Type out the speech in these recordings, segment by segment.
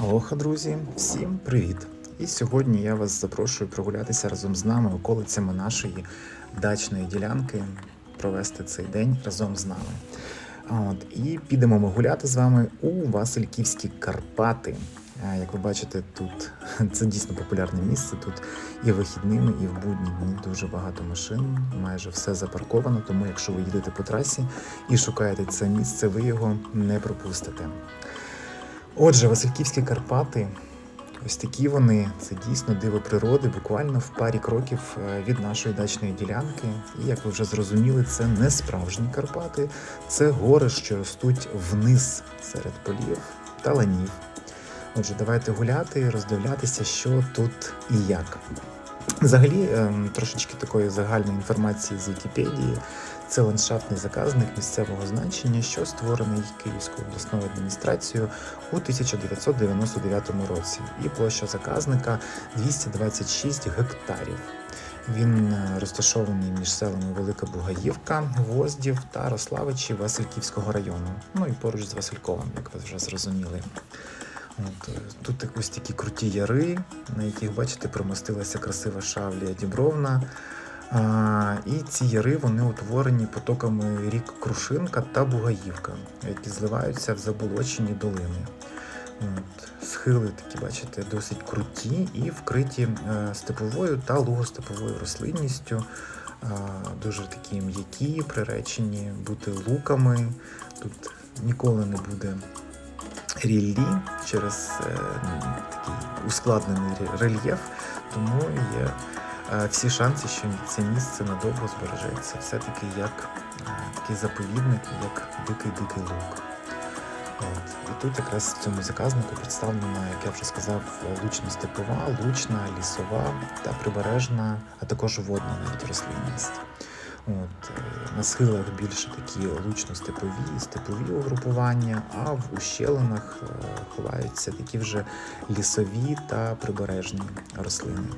Алоха, друзі, всім привіт! І сьогодні я вас запрошую прогулятися разом з нами околицями нашої дачної ділянки, провести цей день разом з нами. От, і підемо ми гуляти з вами у Васильківські Карпати. Як ви бачите, тут це дійсно популярне місце. Тут і вихідними, і в будні дні дуже багато машин, майже все запарковано. Тому, якщо ви їдете по трасі і шукаєте це місце, ви його не пропустите. Отже, Васильківські Карпати. Ось такі вони, це дійсно диво природи, буквально в парі кроків е, від нашої дачної ділянки. І як ви вже зрозуміли, це не справжні Карпати, це гори, що ростуть вниз серед полів та ланів. Отже, давайте гуляти роздивлятися, що тут і як. Взагалі, ем, трошечки такої загальної інформації з Вікіпедії. Це ландшафтний заказник місцевого значення, що створений Київською обласною адміністрацією у 1999 році. І площа заказника 226 гектарів. Він е, розташований між селами Велика Бугаївка, Гвоздів та Рославичі Васильківського району. Ну і поруч з Васильковим, як ви вже зрозуміли. От, е, тут ось такі круті яри, на яких, бачите, примостилася красива шавлія Дібровна. А, і ці яри вони утворені потоками рік Крушинка та Бугаївка, які зливаються в заболочені долини. От, схили такі, бачите, досить круті і вкриті е, степовою та лугостеповою рослинністю. А, дуже такі м'які, приречені бути луками. Тут ніколи не буде ріллі через е, ну, такий ускладнений рельєф, тому є е, всі шанси, що це місце надовго збережеться. Все-таки як е, такий заповідник, як дикий-дикий лук. От. І тут якраз в цьому заказнику представлена, як я вже сказав, лучно-степова, лучна, лісова та прибережна, а також водна навіть рослинність. От, е, на схилах більше такі лучно-степові, степові угрупування, а в ущелинах е, ховаються такі вже лісові та прибережні рослини.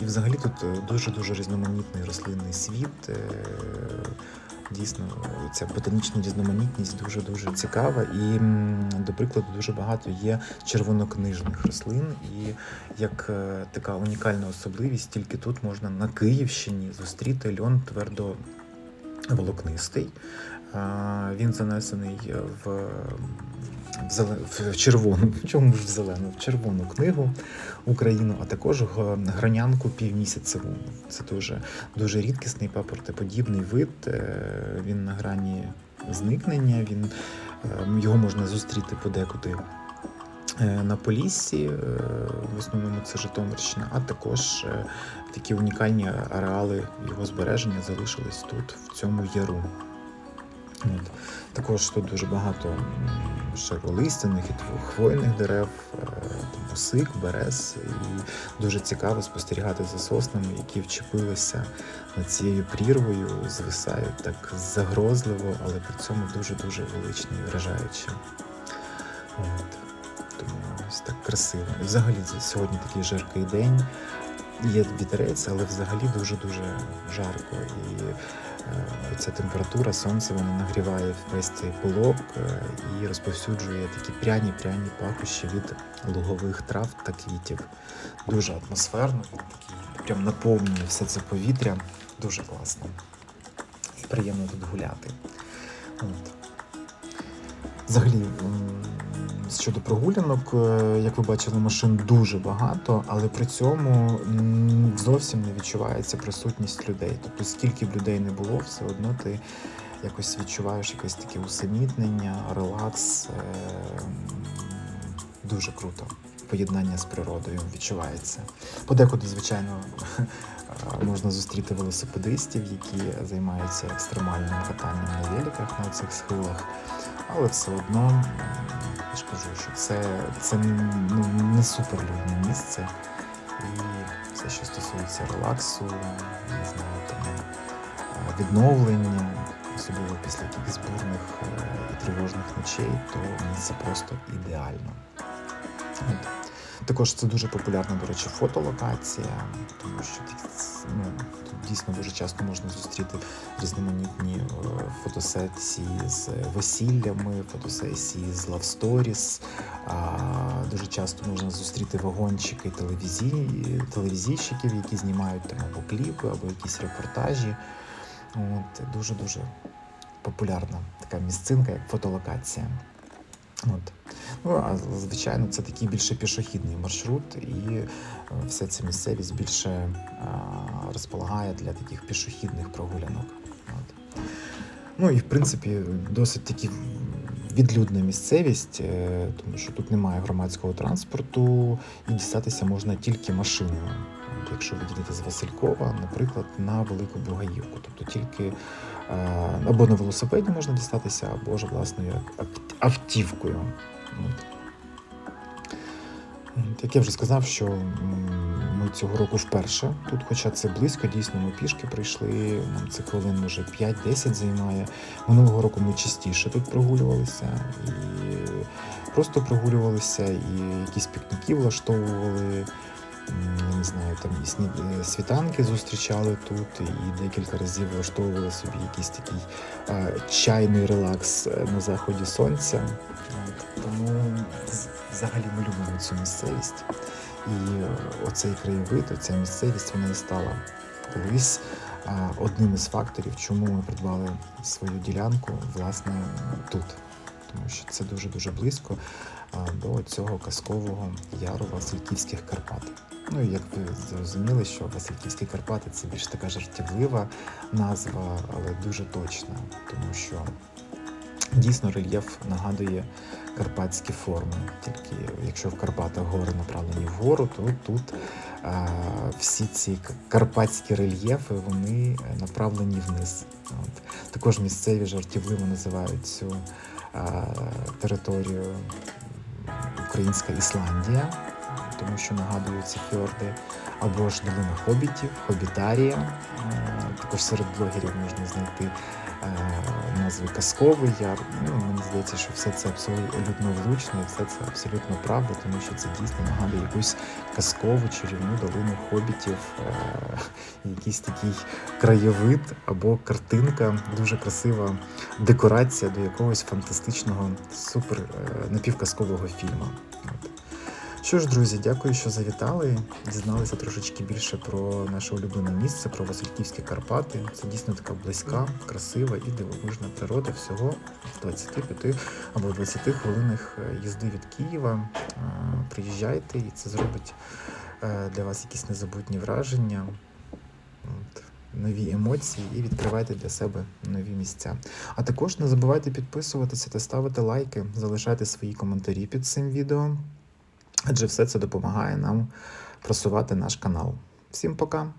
І взагалі тут е, дуже-дуже різноманітний рослинний світ. е, Дійсно, ця ботанічна різноманітність дуже-дуже цікава. І, до прикладу, дуже багато є червонокнижних рослин. І як е, така унікальна особливість, тільки тут можна на Київщині зустріти льон твердоволокнистий. А, Він занесений в, в, зеле- в червону, чому ж в зелену, в червону книгу Україну, а також гранянку півмісяцеву. Це дуже, дуже рідкісний папортоподібний вид. е, Він на грані зникнення. Він, е, його можна зустріти подекуди на Поліссі, е, в основному це Житомирщина, а також е, такі унікальні ареали його збереження залишились тут, в цьому яру. От. Також тут дуже багато широлистяних і хвойних дерев, е, там берез. І дуже цікаво спостерігати за соснами, які вчепилися над цією прірвою, звисають так загрозливо, але при цьому дуже-дуже велично і вражаюче. От. Ось так красиво. І взагалі сьогодні такий жаркий день. Є вітерець, але взагалі дуже-дуже жарко. І е, ця температура, сонце воно нагріває весь цей пилок е, і розповсюджує такі пряні-пряні пахощі від лугових трав та квітів. Дуже атмосферно, такий прям наповнює все це повітря. Дуже класно. Приємно тут гуляти. От. Взагалі, щодо прогулянок, е, як ви бачили, машин дуже багато, але при цьому зовсім не відчувається присутність людей. Тобто, скільки б людей не було, все одно ти якось відчуваєш якесь таке усамітнення, релакс. е, Дуже круто. Поєднання з природою відчувається. Подекуди, звичайно, можна зустріти велосипедистів, які займаються екстремальним катанням на великах на цих схилах. Але все одно я ж кажу, що це, це ну, не суперлюдне місце. І все, що стосується релаксу, не знаю, там, е, відновлення, особливо після якихось бурних е, і тривожних ночей, то це просто ідеально. От. Також це дуже популярна, до речі, фотолокація, тому що ну, тут дійсно дуже часто можна зустріти різноманітні е, фотосесії з весіллями, фотосесії з. А, Дуже часто можна зустріти вагончики телевізій, телевізійщиків, які знімають там або кліпи, або якісь репортажі. От, Дуже-дуже популярна така місцинка, як фотолокація. От. Ну, а звичайно, це такий більше пішохідний маршрут, і е, вся ця місцевість більше а, розполагає для таких пішохідних прогулянок. От. Ну і в принципі досить таки відлюдна місцевість, е, тому що тут немає громадського транспорту, і дістатися можна тільки машиною. Якщо ви їдете з Василькова, наприклад, на Велику Бугаївку, тобто тільки е, або на велосипеді можна дістатися, або ж власною автівкою. Як я вже сказав, що ми цього року вперше тут, хоча це близько, дійсно ми пішки прийшли, це хвилин може 5-10 займає. Минулого року ми частіше тут прогулювалися і просто прогулювалися, і якісь пікніки влаштовували. Я Не знаю, там і сні- е, світанки зустрічали тут, і декілька разів влаштовували собі якийсь такий е, чайний релакс е, на заході сонця. Тому взагалі ми любимо цю місцевість. І е, оцей краєвид, оця місцевість, вона і стала колись е, одним із факторів, чому ми придбали свою ділянку власне тут. Тому що це дуже-дуже близько е, до цього казкового яру Васильківських Карпат. Ну і як ви зрозуміли, що Васильківські Карпати це більш така жартівлива назва, але дуже точна, тому що дійсно рельєф нагадує карпатські форми. Тільки якщо в Карпатах гори направлені вгору, то тут а, всі ці карпатські рельєфи вони направлені вниз. От. Також місцеві жартівливо називають цю а, територію Українська Ісландія, тому що нагадують ці фьорди, або ж долина хобітів, хобітарія. Е, Також серед блогерів можна знайти е, назви казковий яр. Ну, мені здається, що все це абсолютно влучно і все це абсолютно правда, тому що це дійсно нагадує якусь казкову чарівну долину хобітів, е, якийсь такий краєвид або картинка, дуже красива декорація до якогось фантастичного супер напівказкового фільму. От. Що ж, друзі, дякую, що завітали. Дізналися трошечки більше про наше улюблене місце, про Васильківські Карпати. Це дійсно така близька, красива і дивовижна природа всього в 25 або 20 хвилинах е, їзди від Києва. Е, Приїжджайте, і це зробить е, для вас якісь незабутні враження. Нові емоції і відкривайте для себе нові місця. А також не забувайте підписуватися та ставити лайки, залишайте свої коментарі під цим відео адже все це допомагає нам просувати наш канал. Всім пока!